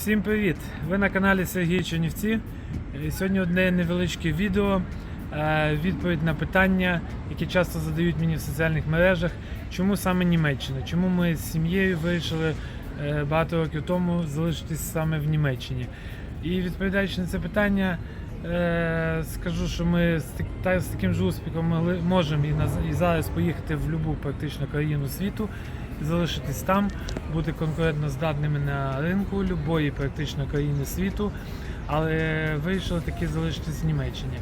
Всім привіт! Ви на каналі Сергій Чернівці. Е, Сьогодні одне невеличке відео. е, Відповідь на питання, які часто задають мені в соціальних мережах. Чому саме Німеччина? Чому ми з сім'єю вирішили е, багато років тому залишитись саме в Німеччині? І відповідаючи на це питання, скажу, що ми з, так- та- з таким ж успіхом можемо і, зараз поїхати в будь-яку практично країну світу, залишитись там, бути конкурентно здатними на ринку любої практично країни світу, але вирішили таки залишитись в Німеччині.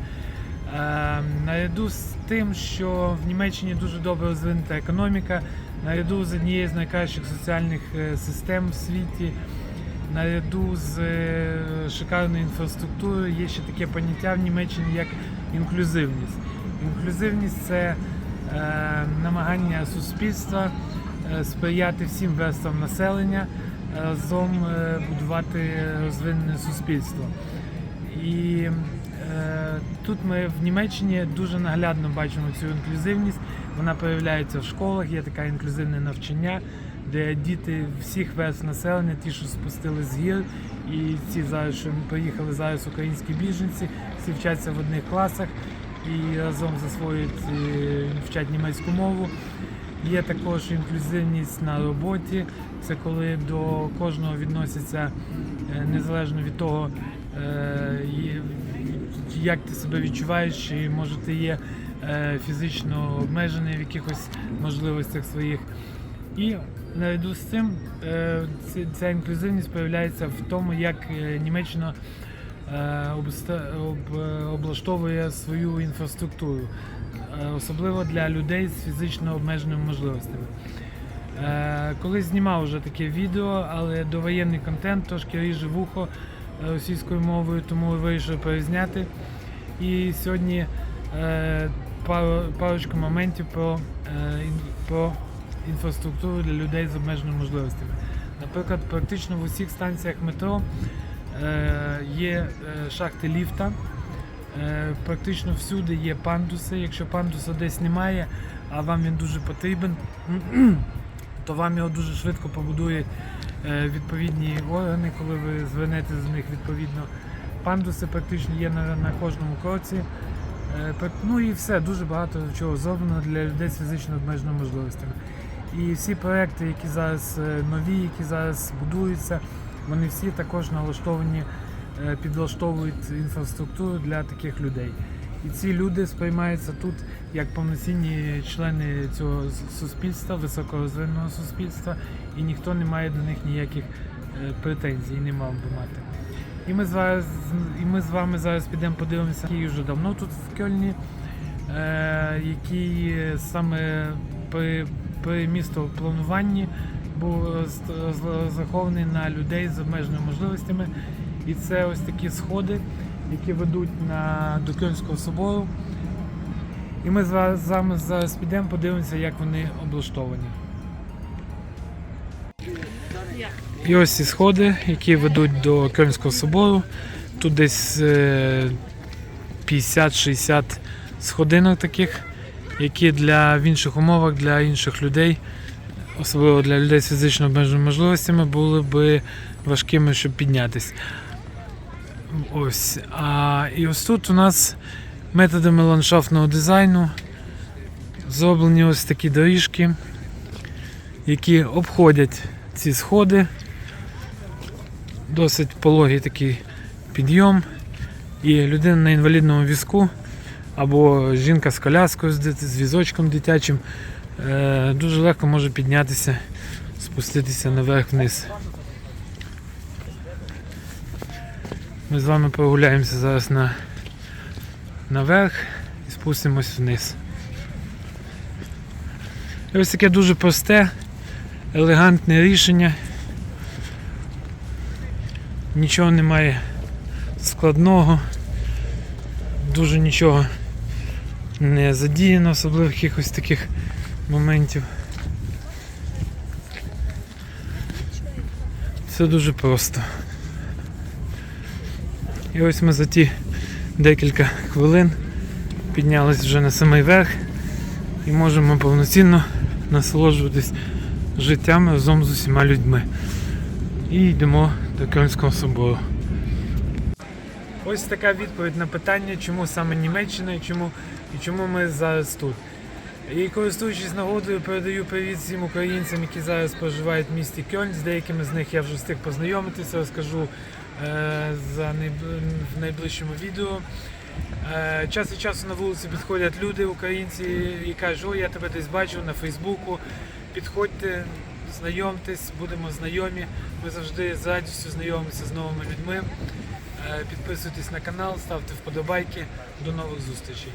Е, наряду з тим, що в Німеччині дуже добре розвинута економіка, наряду з однією з найкращих соціальних е, систем в світі, наряду з е, шикарною інфраструктурою є ще таке поняття в Німеччині як інклюзивність. Інклюзивність це е, намагання суспільства сприяти всім верствам населення, разом е, будувати розвинене суспільство. І е, тут ми в Німеччині дуже наглядно бачимо цю інклюзивність. Вона проявляється в школах, є таке інклюзивне навчання, де діти всіх верств населення, ті, що спустили з гір, і ці зараз, що приїхали зараз українські біженці, всі вчаться в одних класах і разом засвоюють е, вчать німецьку мову. Є також інклюзивність на роботі. Це коли до кожного відносяться е, незалежно від того, е, як ти себе відчуваєш, чи може ти є е, фізично обмежений в якихось можливостях своїх. І наряду з цим ця інклюзивність проявляється в тому, як Німеччина облаштовує свою інфраструктуру, особливо для людей з фізично обмеженими можливостями. Е, Колись знімав вже таке відео, але довоєнний контент трошки ріже вухо е, російською мовою, тому вирішив перезняти. І сьогодні е, парочку моментів про, е, про інфраструктуру для людей з обмеженими можливостями. Наприклад, практично в усіх станціях метро е, є е, шахти ліфта. Е, Практично всюди є пандуси. Якщо пандуса десь немає, а вам він дуже потрібен, то вам його дуже швидко побудують е, відповідні органи, коли ви звернете з них відповідно. Пандуси практично є на, на кожному кроці. Е, Ну і все, дуже багато чого зроблено для людей з фізично обмеженими можливостями. І всі проекти, які зараз нові, які зараз будуються, вони всі також налаштовані, підлаштовують інфраструктуру для таких людей. І ці люди сприймаються тут як повноцінні члени цього суспільства, високорозвиненого суспільства, і ніхто не має до них ніяких е, претензій, не мав би мати. І ми, зараз, і ми з вами зараз підемо подивимося, який вже давно тут в Кельні, е, який саме при, при містоплануванні був роз- роз- розрахований на людей з обмеженими можливостями. І це ось такі сходи, які ведуть на, до Кельнського собору. І ми з вами зараз підемо подивимося, як вони облаштовані. І ось ці сходи, які ведуть до Кельнського собору. Тут десь е, 50-60 сходинок таких, які для в інших умовах, для інших людей, особливо для людей з фізично обмеженими можливостями, були би важкими, щоб піднятися. Ось. А, і ось тут у нас методами ландшафтного дизайну зроблені ось такі доріжки, які обходять ці сходи. Досить пологий такий підйом. І людина на інвалідному візку або жінка з коляскою, з, візочком дитячим е, дуже легко може піднятися, спуститися наверх вниз. Ми з вами прогуляємося зараз на, наверх і спустимось вниз. І ось таке дуже просте, елегантне рішення. Нічого немає складного, дуже нічого не задіяно, особливо якихось таких моментів. Все дуже просто. І ось ми за ті декілька хвилин піднялись вже на самий верх і можемо повноцінно насолоджуватись життям разом з усіма людьми. І йдемо до Кельнського собору. Ось така відповідь на питання, чому саме Німеччина і чому, і чому ми зараз тут. І користуючись нагодою, передаю привіт всім українцям, які зараз проживають в місті Кьольн. З деякими з них я вже встиг познайомитися, розкажу за найб- в найближчому відео. Е, час від часу на вулиці підходять люди, українці, і кажуть, о, я тебе десь бачив на Фейсбуку. Підходьте, знайомтесь, будемо знайомі. Ми завжди з радістю знайомимося з новими людьми. Е, Підписуйтесь на канал, ставте вподобайки. До нових зустрічей.